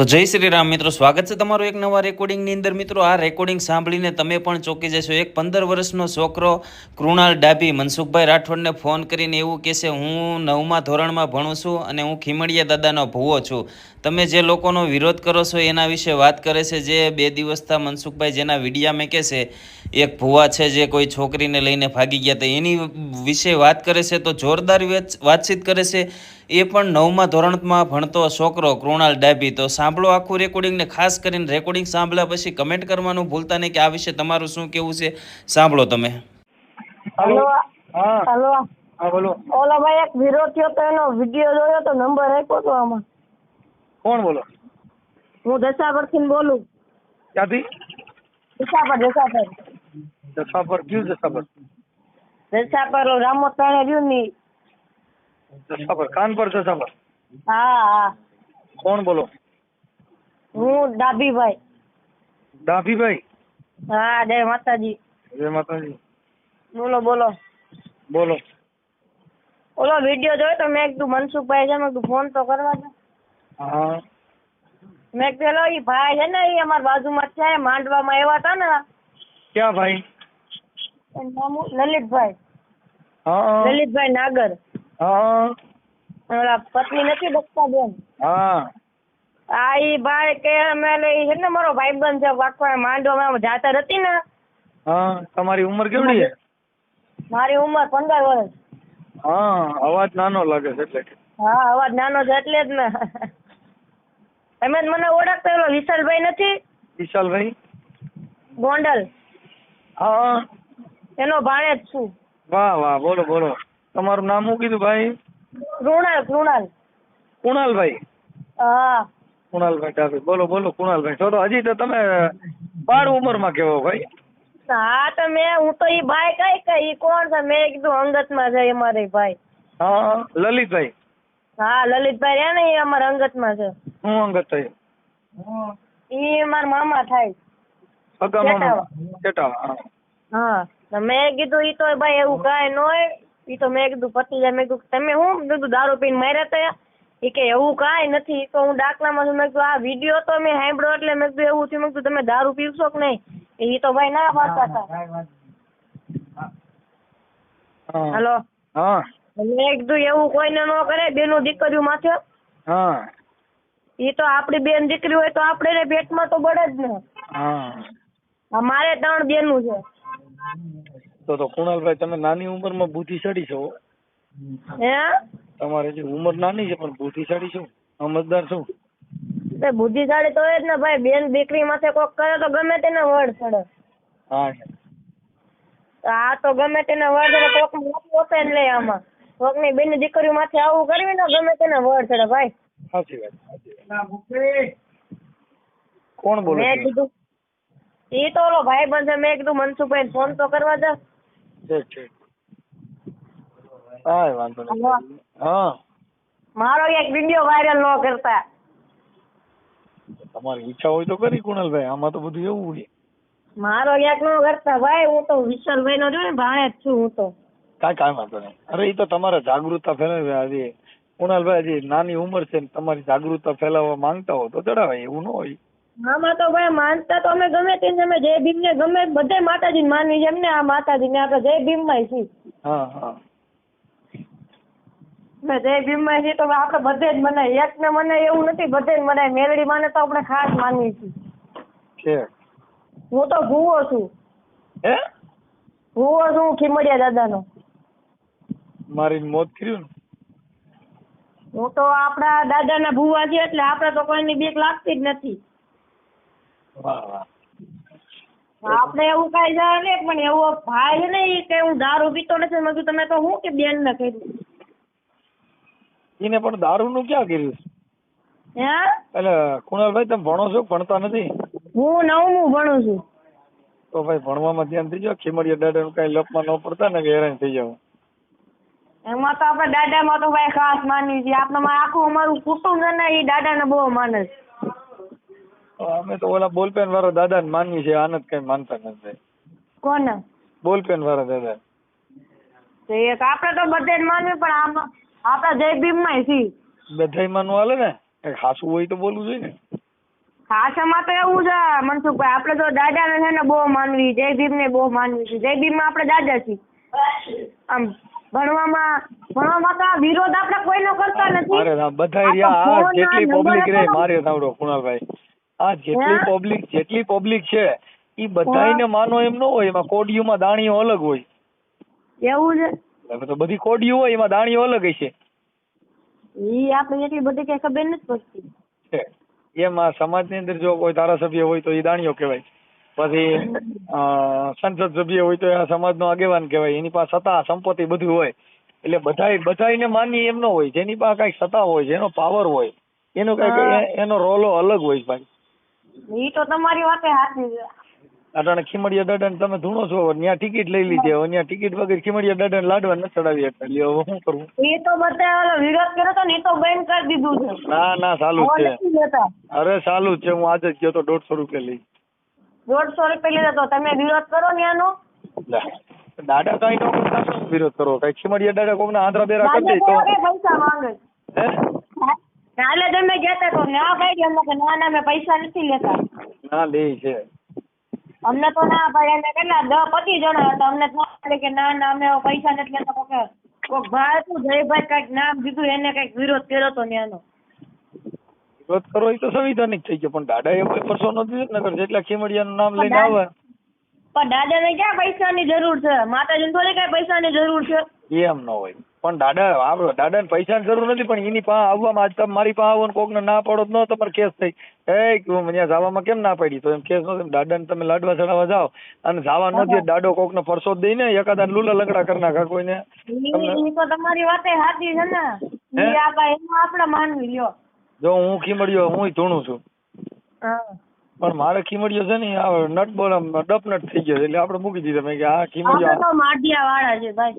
તો જય શ્રી રામ મિત્રો, સ્વાગત છે તમારું એક નવા રેકોર્ડિંગની અંદર. મિત્રો, આ રેકોર્ડિંગ સાંભળીને તમે પણ ચોંકી જશો. એક પંદર વર્ષનો છોકરો કૃણાલ ડાભી, મનસુખભાઈ રાઠોડને ફોન કરીને એવું કહેશે હું નવમા ધોરણમાં ભણું છું અને હું ખીમડિયા દાદાનો ભૂવો છું. તમે જે લોકોનો વિરોધ કરો છો એના વિશે વાત કરે છે. જે બે દિવસથી મનસુખભાઈ જેના વિડીયા મેં કહેશે એક ભૂવા છે જે કોઈ છોકરીને લઈને ભાગી ગયા હતા એની વિશે વાત કરે છે તો જોરદાર વાતચીત કરે છે. એ પણ નવમા ધોરણમાં ભણતો છોકરો કૃણાલ ડાભી. તો સાંભળો આખું રેકોર્ડિંગ ને ખાસ કરીને રેકોર્ડિંગ સાંભળ્યા પછી કમેન્ટ કરવાનું ભૂલતા નહીં કે આ વિશે તમારું શું કેવું છે સાંભળો તમે. હલો. હા. હલો. હા બોલો. ઓલા ભાઈ એક વિરોધ થયો તો એનો વીડિયો જોયો તો નંબર આપ્યો તો આમાં. કોણ બોલો? હું દશાપરથી બોલું. ક્યાંથી? દશાપર જસાપર કયું જસાપર દશાપર રામોદ તાણે રહ્યું ની જસાપર કાનપર જસાપર હા હા કોણ બોલો હું ડાભીભાઈ. ડાભીભાઈ? હા જય માતાજી. જય માતાજી. બોલો બોલો. બોલો. ઓલો વીડિયો જોયો તો મેં કીધું મનસુખભાઈ છે મેં કીધું ફોન તો કરવા દો. હા. મેં કીધું ઈ ભાઈ છે ને એ અમારા બાજુમાં છે માંડવામાં આવ્યા હતા ને. ક્યાં ભાઈ? લલિતભાઈ. હા. લલિતભાઈ નાગર. હા. ઓલા પત્ની નથી દક્ષાબેન હા. આ ઈ ભાઈ કે અમે છે ને મારો ભાઈબંધ છે આખો માંડવામાં જાતર હતી ને. હા. તમારી ઉંમર કેવડી છે? મારી ઉંમર પંદર વર્ષ. હા. અવાજ નાનો લાગે છે એટલે. હા અવાજ નાનો છે એટલે જ ને. તમે જ મને ઓળખતા પેલો વિશાલભાઈ નથી? વિશાલભાઈ? ગોંડલ. હા. એનો ભાણેજ છું. વાહ વાહ બોલો બોલો. તમારું નામ શું કીધું ભાઈ? કૃણાલ કૃણાલ. કુણાલભાઈ. હા. કુણાલભાઈ ડાભી બોલો બોલો કુણાલભાઈ. તો હજી તો તમે બાર ઉંમરમાં કેવો ભાઈ? હા તો મેં હું તો ઈ ભાઈ કઈ કઈ? કોણ છે? મેં કીધું અંગતમાં છે અમારે ભાઈ. હા લલિતભાઈ. હા લલિતભાઈ રે ને એ અમારા અંગતમાં છે. હું અંગત થઈ ઈ મારા મામા થાય. અગા મામા. ચેટાવા. હા. મેં કીધું ઈ તો ભાઈ એવું કાંઈ ન હોય ઈ તો મેં કીધું પતી જાય. મેં કીધું તમે હું? કીધું દારૂ પીને માર્યા ત્યાં ઈ કે એવું કાંઈ નથી. તો હું દાખલામાં છું. મેં કીધું આ વીડિયો તો મેં સાંભળ્યો એટલે મેં કીધું એવું થયું. મેં કીધું તમે દારૂ પીવશો કે નહીં? ઈ તો ભાઈ ના પાડતા હતા. હેલો. હા. મેં કીધું એવું કોઈને ન કરે બેનું દીકરીઓ માથે. હા. ઈ તો આપડી બેન દીકરી હોય તો આપણે પેટમાં તો બળે જ ને. હા. મારે ત્રણ બેનું છે. તો તો કુણાલભાઈ તમે નાની ઉંમરમાં બુદ્ધિશાળી છો. હે? તમારે જે ઉંમર નાની છે પણ બુદ્ધિશાળી છો? સમજદાર છો? તે બુદ્ધિશાળી તો હોય જ ને ભાઈ બેન દીકરી માથે કોક કરે તો ગમે તેને વડ ચડે. હા. આ તો ગમે તેને વડ ચડે કોક મોટું ઓપે લે આમાં. કોકની બેન દીકરીઓ માથે આવું કરવી ને ગમે તેને વડ ચડે ભાઈ. સાચી વાત કોણ બોલે મેં કીધું ઈ તો ઓલો ભાઈ બંધ મેં કીધું મનસુખભાઈ ફોન તો કરવા દે. ઠીક ઠીક. કાંઈ વાંધો નહીં. હા. મારો એક વીડિયો વાયરલ ન કરતા. તમારી ઈચ્છા હોય તો કરી કુણાલભાઈ. આમાં તો બધું એવું હોય. મારો એક નો કરતા ભાઈ હું તો વિશાલભાઈ નો ને ભાણે જ છું હું તો. કાંઈ કાંઈ વાંધો નહીં. અરે એ તો તમારે જાગૃતતા ફેલાવી આજે કુણાલભાઈ હજી નાની ઉંમર છે ને તમારી જાગૃતતા ફેલાવવા માંગતા હો તો ચડાવાય એવું ન હોય. આમાં તો ભાઈ માનતા તો અમે ગમે તેને અમે જય ભીમ ને ગમે બધે માતાજી માનવી છે એમને આ માતાજી ને આપણે જય ભીમમાં છીએ. હા હા. જય ભીમમાં છીએ તો આપણે બધે જ મનાય. એક ને મને એવું નથી બધે જ મનાય. મેલડી માને તો આપણે ખાસ માનવી છીએ. હું તો ભૂવો છું. હે? ભૂવો છું હું ખીમડિયા દાદાનો. મારી મોત કર્યું હું તો આપણા દાદાના ભૂવા છીએ એટલે આપણે તો કોઈની બીક લાગતી જ નથી. આપણે એવું કઈ નહીં પણ એવો ભાઈ ને એ કે હું દારૂ પીતો નથી. મેં તમે તો હું કે બેન ને કર્યું? એને પણ દારૂનું ક્યાં કર્યું? હે? એટલે કુણાલભાઈ તમે ભણો છો ભણતા નથી? હું નવમું ભણું છું. તો ભાઈ ભણવામાં ધ્યાન થઈ જાવ ખીમડિયા દાદાનું કઈ લપમાં ન પડતા ને કે હેરાન થઈ જાવ એમાં તો આપણે દાદામાં તો ભાઈ ખાસ માની છીએ. આપણે આખું અમારું કુટુંબ છે ને એ દાદાને બહુ માને છે. અમે તો ઓલા બોલપેન વાળા દાદા ને માનવી છે આનંદ કઈ માનતા નથી. કોને? બોલપેન વાળા દાદા. તો એક આપણે તો બધે માનવી પણ આમાં આપણા જય ભીમમાં છીએ. બધે માનવું હાલે ને? કઈ ખાસું હોય તો બોલવું જોઈએ ને. ખાસામાં તો એવું છે મનસુખભાઈ આપણે તો દાદાને છે ને બહુ માનવી જયભીમને બહુ માનવી છે જયભીમમાં આપણે દાદા છીએ. આમ ભણવામાં ભણવામાં તો વિરોધ આપણે કોઈનો કરતા નથી. બધા રહ્યા જેટલી પબ્લિક રે. મારે સાંભળો કુણાલભાઈ. આ જેટલી? પબ્લિક જેટલી પબ્લિક છે એ બધાને માનો એમ ન હોય એમાં કોડિયુમાં દાણીઓ અલગ હોય. એવું છે? તો બધી કોડિયું હોય એમાં દાણીઓ અલગ હશે. ઈ આપણે એટલી બધી કઈ ખબર નથી પડતી. એમ આ સમાજની અંદર જો કોઈ ધારાસભ્ય હોય તો એ દાણીઓ કહેવાય. પછી સંસદ સભ્ય હોય તો એ સમાજ સમાજનો આગેવાન કહેવાય. એની પાસે સત્તા સંપત્તિ બધું હોય. એટલે બધાય બધાયને માની એમ ન હોય. જેની પાસે કઈ સત્તા હોય જેનો પાવર હોય એનો કઈ. એનો રોલો અલગ હોય ભાઈ. ઈ તો તમારી વાતે સાચી છે. અટાણે ખીમડિયા દાદાને તમે ધૂણો છો ત્યાં ટિકિટ લઈ લીધી હવે ત્યાં ટિકિટ વગર ખીમડિયા દાદાને લાડવા ન ચડાવી એટલે લ્યો હવે શું કરવું એ તો બધા ઓલો વિરોધ કર્યો તો ને એ તો બેન કરી દીધું છે. ના ના ચાલુ જ છે. અરે ચાલુ જ છે હું આજે જ ગયો તો દોઢસો રૂપિયા લઈ. દોઢસો રૂપિયા લીધા તો તમે વિરોધ કરો ને આનો. દાદા કઈ નો વિરોધ કરો. કઈ ખીમડિયા દાદા કોકના આંધ્રા બેરા કરી દે તો પૈસા માંગે? હે? કાલે તમે કહેતા તો ના ભાઈ અમને કે ના ના મેં પૈસા નથી લેતા. ના લે છે. અમને તો ના ભાઈ અમે કેટલા દસ પચીસ જણા હતા. અમને તો ના પાડે કે ના ના અમે પૈસા નથી લેતા. કોકે કોક ભાઈ હતું જયભાઈ કંઈક નામ દીધું એને કંઈક વિરોધ કર્યો તો ત્યાંનો વિરોધ કરો એ તો સંવિધાનિક થઈ ગયો પણ દાદા એ કોઈ પરસો નથી નગર જેટલા ખીમડિયાનું નામ લઈને આવે. પણ દાદાને ક્યાં પૈસાની જરૂર છે? માતાજીને થોડી કઈ પૈસાની જરૂર છે? એમ ન હોય. પણ દાદા આપણો દાદાને પૈસાની જરૂર નથી પણ એની પાસે આવવામાં આજ તમે મારી પાસે આવો ને કોકને ના પાડો તો ન તમારે કેસ થઈ. એ ત્યાં જવામાં કેમ ના પાડી? તો એમ કેસ નો થાય. દાદાને તમે લાડવા ચડાવવા જાઓ. અને જવા ન દે દાડો કોકને પરસો દઈ દઈને એકાદા લુલા લંગડા કરી નાખા કોઈને. તો તમારી વાતે સાચી છે ને. હે? ઈ આ ભાઈ એમાં આપણે માનવી લ્યો. જો હું ખીમડ્યો હું ધૂણું છું. હા. પણ મારે ખીમડિયો છે ને આ નટ બોલ ડપ નટ થઈ ગયો. એટલે આપણે મૂકી દીધા. મેં કે આ ખીમડિયો તો વાળા છે ભાઈ.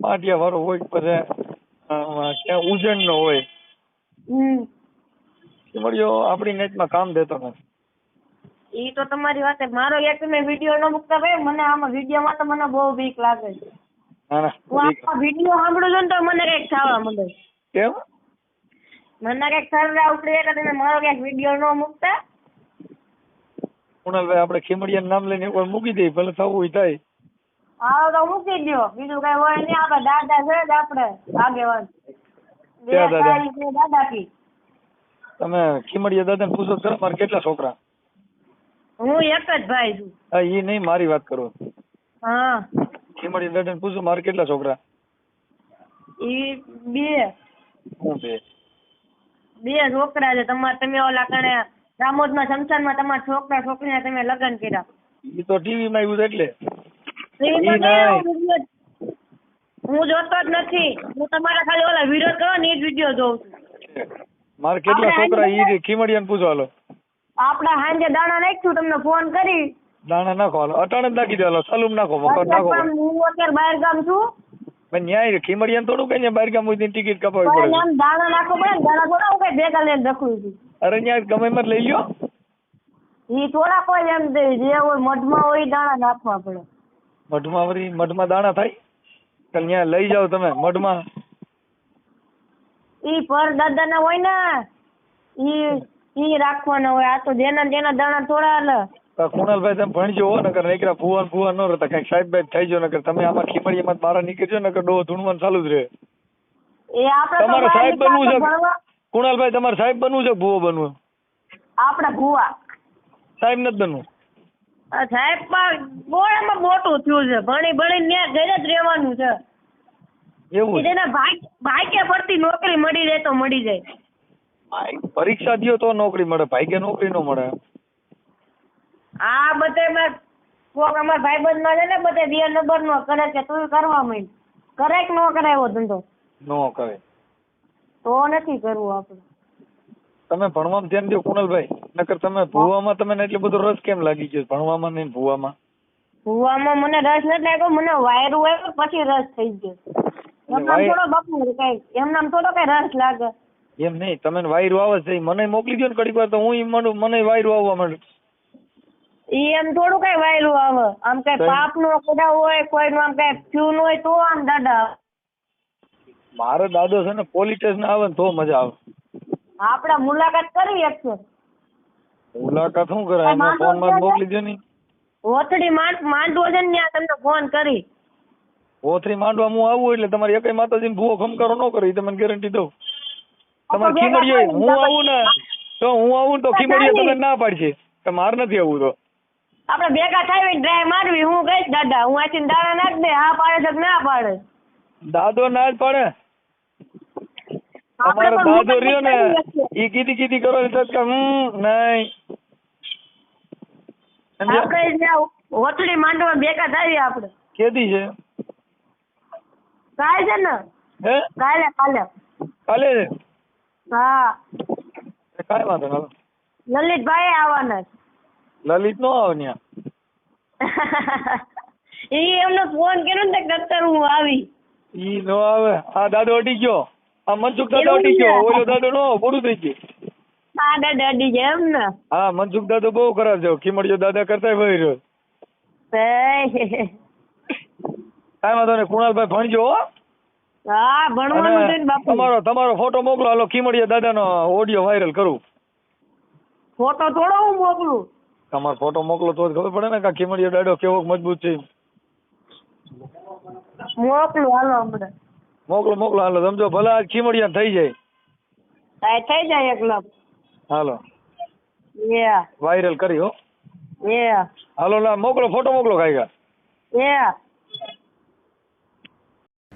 માટિયા વાળો હોય પછી ઉજન નો હોય. ખીમડિયો આપણી નેટમાં કામ દેતો નથી. ઈ તો તમારી વાત. મારો એક તમે વીડિયો ન મૂકતા ભાઈ મને આમાં વિડીયોમાં તો મને બહુ બીક લાગે છે. હું ઠીક. વીડિયો સાંભળું છું ને તો મને કંઈક થવા માંડે. કેમ? મને કંઈક સરરા ઉપડે એટલે તમે મારો કંઈક વીડિયો ન મૂકતા. કુણાલભાઈ આપણે ખીમડિયા નામ લઈને એકવાર મૂકી દઈએ ભલે થવું હોય થાય. હા તો મૂકી દો બીજું કઈ હોય નહીં. આપણે દાદા છે જ આપણે આગેવાન. દાદા? કી તમે ખીમડિયા દાદાને પૂછો ખરા મારે કેટલા છોકરા? હું એક જ ભાઈ છું. હા એ નહીં મારી વાત કરો. હા. ખીમડિયા દાદાને પૂછો મારે કેટલા છોકરા? ઈ બે. હું બે. બે છોકરા છે. તમારે તમે ઓલા કણે રામોદમાં શમશાનમાં તમારા છોકરા છોકરી તમે લગ્ન કર્યા. એ તો ટીવી માં આવ્યું એટલે. હું જોતો જ નથી. હું તમારા ખાલી ઓલા વિરોધ કરો ને એ જ વીડિયો જોઉં છું. મારે કેટલા છોકરા ઈ ખીમડિયાને પૂછો હાલો. આપડા હાંજે દાણા નાખ્યું તમને ફોન કરી. દાણા નાખો હાલો. અટાણે જ નાખી દો સલૂમ નાખો મકર નાખો. હું અત્યારે બહાર ગામ છું. પણ ન્યાય ખીમડિયાને થોડું કઈ બહાર ગામ ટિકિટ કપાવી પડે. દાણા નાખો પડે દાણા થોડા હું કઈ ભેગા લઈને રખું છું. અરે ન્યાય ગમે લઈ લ્યો. ઈ થોડા કોઈ એમ દે જે હોય મઢમાં હોય દાણા નાખવા પડે. મઢમાં વરી મઢમાં દાણા થાય? ન્યા લઈ જાવ તમે મઢમાં. ઈ પર દાદાના હોય ને ઈ ઈ રાખવાના હોય. આ તો જેના ને તેના દાણા થોડા હાલે કુણાલભાઈ તમે ભણજો હો નકર નકરા ફુવાન ફુવાન ન રહેતા કંઈક સાહેબ બાઈબ થઈ જો નકર તમે આમાં ખીમડીયામાં બહાર નીકળજો નકર ડો ધૂણવાનું ચાલુ જ રહે. એ આપણે તમારે સાહેબ બનવું છે? કુણાલભાઈ તમારે સાહેબ બનવું છે ભૂવો બનવું? આપણે ભૂવા. સાહેબ નથી બનવું. સાહેબ પણ બોળામાં મોટું થયું છે. ભણી ભણી ત્યાં ઘરે જ રહેવાનું છે. એવું જેને ભાગ ભાગ્ય પડતી નોકરી મળી જાય તો મળી જાય. ભાઈ, પરીક્ષા દ્યો તો નોકરી મળે ભાગ્ય નોકરી નો મળે. આ બધે કોક અમાર ભાઈબંધમાં છે ને બધે બે નંબર નો કરે છે તું કરવા માંડ કરે કે નો કરે એવો ધંધો? નો કરે તો નથી કરવું આપણે. તમે ભણવામાં ધ્યાન દો કુણાલભાઈ. નકર તમે ભૂવામાં તમને એટલો બધો રસ કેમ લાગી ગયો? ભણવામાં નહીં ને ભૂવામાં? ભૂવામાં મને રસ નથી લાગ્યો મને વાયરું આવ્યું પછી રસ થઈ ગયો. એમનામ થોડો બપોર કઈ એમનામ થોડો કઈ રસ લાગે. એમ નહીં તમે વાયરું આવે છે મને મોકલી દો ને ઘડીક વાર તો હું મને વાયરું આવવા માંડું. એમ થોડું કઈ વાયરું આવે. આમ કઈ કઈ? પાપનું કદા હોય કોઈનું આમ કઈ થયું હોય તો આમ દાદા. મારો દાદો છે ને પોલીસ સ્ટેશન આવે ને તો મજા આવે. આપણે મુલાકાત કરી શકીએ મુલાકાત શું કરાય એમાં ફોનમાં મોકલી દો ની. ઓથડી માંડ માંડવો છે ને ત્યાં તમને ફોન કરી. ઓથડી માંડવા હું આવું એટલે તમારી એકય માતાજીને ભૂવો ખમકારો ન કરે તમને ગેરંટી દઉં. તમારે ખીમડીએ હું આવું ને તો હું આવું તો ખીમડીએ તમને ના પાડશે. કે માર નથી આવું તો. આપણે ભેગા થાય ડ્રાય મારવી હું કહીશ દાદા હું આથી દાણા નાખ દે હા પાડે છે ના પાડે? દાદો ના જ પડે. તમારો દાદો રહ્યો ને. ઈ કીધી કીધી કરો એટલે કે હમ નહીં? આપણે માંડવા ભેગા થાય આપણે. કેદી છે? કાલે છે ને? હે? કાલે કાલે. કાલે હા. કાઈ વાંધો હાલો. લલિતભાઈ આવવાના છે. લલિત નો આવે ત્યાં એ એમને ફોન કર્યો ને કે અત્યારે હું આવી. ઈ નો આવે. આ દાદો અટી ગયો. આ મનસુખ દાદો અડી ગયો. ઓલો દાદો નો પૂરું થઈ ગયું. હા દાદા અડી એમ ને. હા મનસુખ દાદો બહુ ખરાબ છે. ખીમડીયો દાદા કરતા ભાઈ રહ્યો. કાંઈ વાંધો નહીં કુણાલભાઈ ભણજો હા. ભણવાનું છે ને બાપુ. તમારો તમારો ફોટો મોકલો. હાલો ખીમડીયા દાદાનો ઓડિયો વાયરલ કરું. ફોટો થોડો હું મોકલું? તમારો ફોટો મોકલો તો જ ખબર પડે ને કે ખીમડીયો દાદો કેવો મજબૂત છે. મોકલું હાલો હમણાં. મોકલો મોકલો હાલો સમજો ભલે આજ ખીમડિયા થઈ જાય. કાંઈ થઈ જાય એકલા હાલો. એ વાયરલ કરી હો. એ હાલો ના મોકલો ફોટો મોકલો કાંઈ એ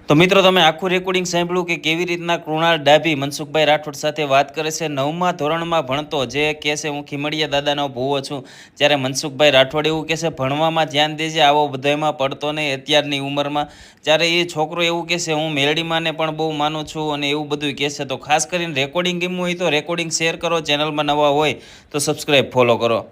તો મિત્રો, તમે આખું રેકોર્ડિંગ સાંભળ્યું કે કેવી રીતના કૃણાલ ડાભી મનસુખભાઈ રાઠોડ સાથે વાત કરે છે? નવમા ધોરણમાં ભણતો જે કહે છે, હું ખીમડિયા દાદાનો ભૂવો છું. જ્યારે મનસુખભાઈ રાઠોડ એવું કહે છે, ભણવામાં ધ્યાન દેજે, આવો બધામાં પડતો નહીં અત્યારની ઉંમરમાં. જ્યારે એ છોકરો એવું કહે છે, હું મેલડીમાંને પણ બહુ માનું છું, અને એવું બધું કહે છે, તો ખાસ કરીને રેકોર્ડિંગ ગમ્યું હોય તો રેકોર્ડિંગ શેર કરો ચેનલમાં નવા હોય તો સબસ્ક્રાઈબ ફોલો કરો.